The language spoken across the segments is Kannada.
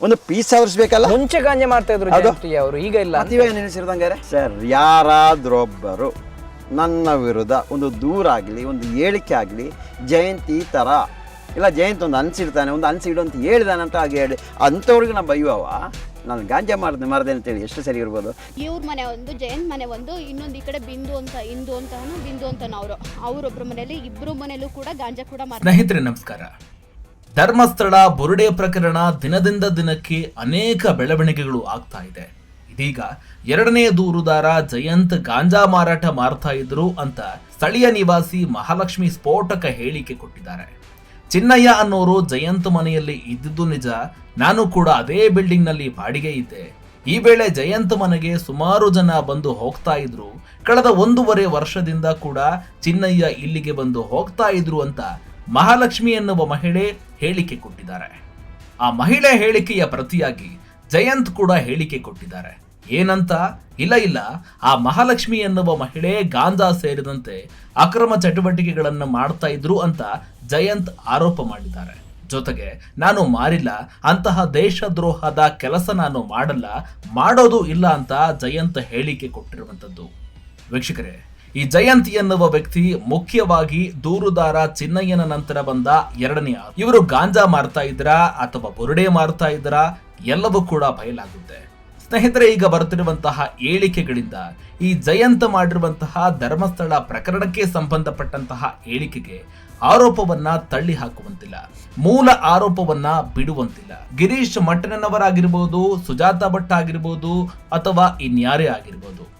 ಒಂದು ಪೀಸ್ ಅವರಿಸ್ಬೇಕಲ್ಲ ಮುಂಚೆ ಗಾಂಜೆ ಮಾಡ್ತಾ ಇದ್ರು. ಜಯಂತಿ ಅವರು ಈಗ ಇಲ್ಲ ಅಂತ. ಮದುವೆ ನೆನೆಸಿರ್ದಂಗಾರೆ ಸರ್ ಯಾರಾದ್ರೊಬ್ಬರು ನನ್ನ ವಿರುದ್ಧ ಒಂದು ದೂರ ಆಗಲಿ ಒಂದು ಹೇಳಿಕೆ ಆಗಲಿ ಜಯಂತಿ ಈ ಥರ ಇಲ್ಲ ಜಯಂತಿ ಒಂದು ಅನ್ಸಿಡ್ತಾನೆ ಒಂದು ಅನ್ಸಿಡು ಅಂತ ಹೇಳಿದಾನೆ ಅಂತ ಹಾಗೆ ಹೇಳಿ ಅಂಥವ್ರಿಗೆ ನಾ ಬೈಯುವವ? ನಾನು ಗಾಂಜಾ ಮಾಡಿದೆ ಅಂತ ಹೇಳಿ ಎಷ್ಟು ಸರಿ ಇರ್ಬೋದು? ಇವ್ರ ಮನೆ ಒಂದು ಜಯಂತ್ ಮನೆ ಒಂದು ಇನ್ನೊಂದು ಈ ಕಡೆ ಬಿಂದು ಅಂತ ಇಂದು ಅಂತ ಬಿಂದು ಅಂತ ಅವರು. ಅವರೊಬ್ಬರ ಮನೇಲಿ ಇಬ್ಬರು ಮನೇಲೂ ಕೂಡ ಗಾಂಜಾ ಕೂಡ ಮಾಡ್ತಾರೆ ಸ್ನೇಹಿತರೆ ನಮಸ್ಕಾರ. ಧರ್ಮಸ್ಥಳ ಬುರುಡೆ ಪ್ರಕರಣ ದಿನದಿಂದ ದಿನಕ್ಕೆ ಅನೇಕ ಬೆಳವಣಿಗೆಗಳು ಆಗ್ತಾ ಇದೆ. ಇದೀಗ ಎರಡನೇ ದೂರುದಾರ ಜಯಂತ್ ಗಾಂಜಾ ಮಾರಾಟ ಮಾಡ್ತಾ ಇದ್ರು ಅಂತ ಸ್ಥಳೀಯ ನಿವಾಸಿ ಮಹಾಲಕ್ಷ್ಮಿ ಸ್ಫೋಟಕ ಹೇಳಿಕೆ ಕೊಟ್ಟಿದ್ದಾರೆ. ಚಿನ್ನಯ್ಯ ಅನ್ನೋರು ಜಯಂತ್ ಮನೆಯಲ್ಲಿ ಇದ್ದಿದ್ದು ನಿಜ. ನಾನು ಕೂಡ ಅದೇ ಬಿಲ್ಡಿಂಗ್ನಲ್ಲಿ ಬಾಡಿಗೆ ಇದ್ದೆ. ಈ ವೇಳೆ ಜಯಂತ್ ಮನೆಗೆ ಸುಮಾರು ಜನ ಬಂದು ಹೋಗ್ತಾ ಇದ್ರು. ಕಳೆದ ಒಂದೂವರೆ ವರ್ಷದಿಂದ ಕೂಡ ಚಿನ್ನಯ್ಯ ಇಲ್ಲಿಗೆ ಬಂದು ಹೋಗ್ತಾ ಇದ್ರು ಅಂತ ಮಹಾಲಕ್ಷ್ಮಿ ಎನ್ನುವ ಮಹಿಳೆ ಹೇಳಿಕೆ ಕೊಟ್ಟಿದ್ದಾರೆ. ಆ ಮಹಿಳೆ ಹೇಳಿಕೆಯ ಪ್ರತಿಯಾಗಿ ಜಯಂತ್ ಕೂಡ ಹೇಳಿಕೆ ಕೊಟ್ಟಿದ್ದಾರೆ. ಏನಂತ? ಇಲ್ಲ ಇಲ್ಲ. ಆ ಮಹಾಲಕ್ಷ್ಮಿ ಎನ್ನುವ ಮಹಿಳೆ ಗಾಂಜಾ ಸೇರಿದಂತೆ ಅಕ್ರಮ ಚಟುವಟಿಕೆಗಳನ್ನು ಮಾಡ್ತಾ ಇದ್ರು ಅಂತ ಜಯಂತ್ ಆರೋಪ ಮಾಡಿದ್ದಾರೆ. ಜೊತೆಗೆ ನಾನು ಮಾರಿಲ್ಲ, ಅಂತಹ ದೇಶದ್ರೋಹದ ಕೆಲಸ ನಾನು ಮಾಡಲ್ಲ, ಮಾಡೋದು ಇಲ್ಲ ಅಂತ ಜಯಂತ್ ಹೇಳಿಕೆ ಕೊಟ್ಟಿರುವಂಥದ್ದು. ವೀಕ್ಷಕರೇ ಈ ಜಯಂತ್ ಎನ್ನುವ ವ್ಯಕ್ತಿ ಮುಖ್ಯವಾಗಿ ದೂರುದಾರ ಚಿನ್ನಯ್ಯನ ನಂತರ ಬಂದ ಎರಡನೆಯ ಇವರು ಗಾಂಜಾ ಮಾರ್ತಾ ಇದ್ರ ಅಥವಾ ಬುರುಡೆ ಮಾರ್ತಾ ಇದ್ರ ಎಲ್ಲವೂ ಕೂಡ ಬಯಲಾಗುತ್ತೆ. ಸ್ನೇಹಿತರೆ, ಈಗ ಬರ್ತಿರುವಂತಹ ಹೇಳಿಕೆಗಳಿಂದ ಈ ಜಯಂತ ಮಾಡಿರುವಂತಹ ಧರ್ಮಸ್ಥಳ ಪ್ರಕರಣಕ್ಕೆ ಸಂಬಂಧಪಟ್ಟಂತಹ ಹೇಳಿಕೆಗೆ ಆರೋಪವನ್ನ ತಳ್ಳಿ ಹಾಕುವಂತಿಲ್ಲ. ಮೂಲ ಆರೋಪವನ್ನ ಬಿಡುವಂತಿಲ್ಲ. ಗಿರೀಶ್ ಮಟ್ಟನವರಾಗಿರ್ಬೋದು ಸುಜಾತ ಭಟ್ ಆಗಿರ್ಬೋದು ಅಥವಾ ಇನ್ಯಾರೇ ಆಗಿರ್ಬೋದು.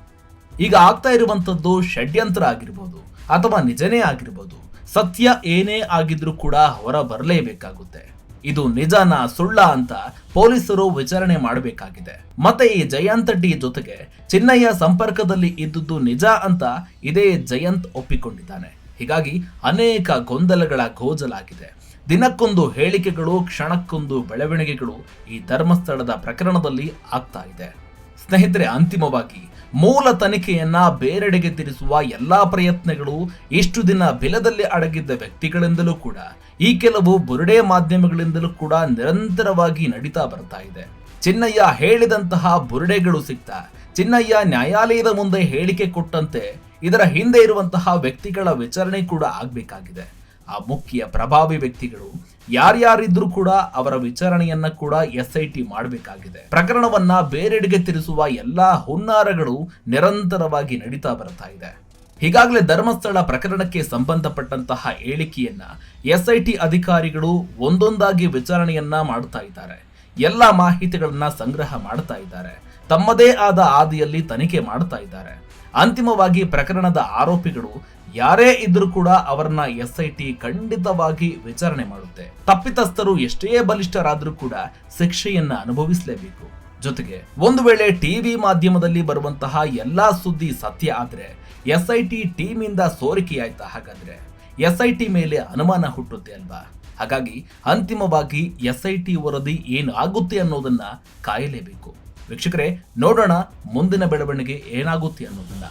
ಈಗ ಆಗ್ತಾ ಇರುವಂಥದ್ದು ಷಡ್ಯಂತ್ರ ಆಗಿರ್ಬೋದು ಅಥವಾ ನಿಜನೇ ಆಗಿರ್ಬೋದು, ಸತ್ಯ ಏನೇ ಆಗಿದ್ರೂ ಕೂಡ ಹೊರ ಬರಲೇಬೇಕಾಗುತ್ತೆ. ಇದು ನಿಜಾನ ಸುಳ್ಳ ಅಂತ ಪೊಲೀಸರು ವಿಚಾರಣೆ ಮಾಡಬೇಕಾಗಿದೆ. ಮತ್ತೆ ಈ ಜಯಂತ್ ಜೊತೆಗೆ ಚಿನ್ನಯ್ಯ ಸಂಪರ್ಕದಲ್ಲಿ ಇದ್ದುದು ನಿಜ ಅಂತ ಇದೇ ಜಯಂತ್ ಒಪ್ಪಿಕೊಂಡಿದ್ದಾನೆ. ಹೀಗಾಗಿ ಅನೇಕ ಗೊಂದಲಗಳ ಗೋಜಲಾಗಿದೆ. ದಿನಕ್ಕೊಂದು ಹೇಳಿಕೆಗಳು, ಕ್ಷಣಕ್ಕೊಂದು ಬೆಳವಣಿಗೆಗಳು ಈ ಧರ್ಮಸ್ಥಳದ ಪ್ರಕರಣದಲ್ಲಿ ಆಗ್ತಾ ಇದೆ. ಸ್ನೇಹಿತರೆ, ಅಂತಿಮವಾಗಿ ಮೂಲ ತನಿಖೆಯನ್ನ ಬೇರೆಡೆಗೆ ತಿರಿಸುವ ಎಲ್ಲಾ ಪ್ರಯತ್ನಗಳು ಇಷ್ಟು ದಿನ ಬಿಲದಲ್ಲಿ ಅಡಗಿದ್ದ ವ್ಯಕ್ತಿಗಳಿಂದಲೂ ಕೂಡ, ಈ ಕೆಲವು ಬುರುಡೆ ಮಾಧ್ಯಮಗಳಿಂದಲೂ ಕೂಡ ನಿರಂತರವಾಗಿ ನಡೀತಾ ಬರ್ತಾ ಇದೆ. ಚಿನ್ನಯ್ಯ ಹೇಳಿದಂತಹ ಬುರುಡೆಗಳು ಸಿಗ್ತಾ ಚಿನ್ನಯ್ಯ ನ್ಯಾಯಾಲಯದ ಮುಂದೆ ಹೇಳಿಕೆ ಕೊಟ್ಟಂತೆ ಇದರ ಹಿಂದೆ ಇರುವಂತಹ ವ್ಯಕ್ತಿಗಳ ವಿಚಾರಣೆ ಕೂಡ ಆಗ್ಬೇಕಾಗಿದೆ. ಆ ಮುಖ್ಯ ಪ್ರಭಾವಿ ವ್ಯಕ್ತಿಗಳು ಯಾರ್ಯಾರಿದ್ರೂ ಕೂಡ ಅವರ ವಿಚಾರಣೆಯನ್ನ ಕೂಡ ಎಸ್ ಐ ಟಿ ಮಾಡಬೇಕಾಗಿದೆ. ಪ್ರಕರಣವನ್ನ ಬೇರೆಡೆಗೆ ತಿರುಸುವ ಎಲ್ಲಾ ಹುನ್ನಾರಗಳು ನಿರಂತರವಾಗಿ ನಡೀತಾ ಬರ್ತಾ ಇದೆ. ಈಗಾಗಲೇ ಧರ್ಮಸ್ಥಳ ಪ್ರಕರಣಕ್ಕೆ ಸಂಬಂಧಪಟ್ಟಂತಹ ಹೇಳಿಕೆಯನ್ನ ಎಸ್ ಐ ಟಿ ಅಧಿಕಾರಿಗಳು ಒಂದೊಂದಾಗಿ ವಿಚಾರಣೆಯನ್ನ ಮಾಡ್ತಾ ಇದ್ದಾರೆ. ಎಲ್ಲ ಮಾಹಿತಿಗಳನ್ನ ಸಂಗ್ರಹ ಮಾಡ್ತಾ ಇದ್ದಾರೆ. ತಮ್ಮದೇ ಆದ ಆದಿಯಲ್ಲಿ ತನಿಖೆ ಮಾಡ್ತಾ ಇದ್ದಾರೆ. ಅಂತಿಮವಾಗಿ ಪ್ರಕರಣದ ಆರೋಪಿಗಳು ಯಾರೇ ಇದ್ರೂ ಕೂಡ ಅವರನ್ನ ಎಸ್ ಐ ಟಿ ಖಂಡಿತವಾಗಿ ವಿಚಾರಣೆ ಮಾಡುತ್ತೆ. ತಪ್ಪಿತಸ್ಥರು ಎಷ್ಟೇ ಬಲಿಷ್ಠರಾದ್ರೂ ಕೂಡ ಶಿಕ್ಷೆಯನ್ನ ಅನುಭವಿಸಲೇಬೇಕು. ಜೊತೆಗೆ ಒಂದು ವೇಳೆ ಟಿವಿ ಮಾಧ್ಯಮದಲ್ಲಿ ಬರುವಂತಹ ಎಲ್ಲಾ ಸುದ್ದಿ ಸತ್ಯ ಆದ್ರೆ ಎಸ್ ಐ ಟಿ ಟೀಮ್ ಇಂದ ಸೋರಿಕೆಯಾಯ್ತಾ ಹಾಗಾದ್ರೆ? ಎಸ್ ಐ ಟಿ ಮೇಲೆ ಅನುಮಾನ ಹುಟ್ಟುತ್ತೆ ಅಲ್ವಾ? ಹಾಗಾಗಿ ಅಂತಿಮವಾಗಿ ಎಸ್ ಐ ಟಿ ವರದಿ ಏನು ಆಗುತ್ತೆ ಅನ್ನೋದನ್ನ ಕಾಯಲೇಬೇಕು. ವೀಕ್ಷಕರೇ, ನೋಡೋಣ ಮುಂದಿನ ಬೆಳವಣಿಗೆ ಏನಾಗುತ್ತೆ ಅನ್ನೋದನ್ನ.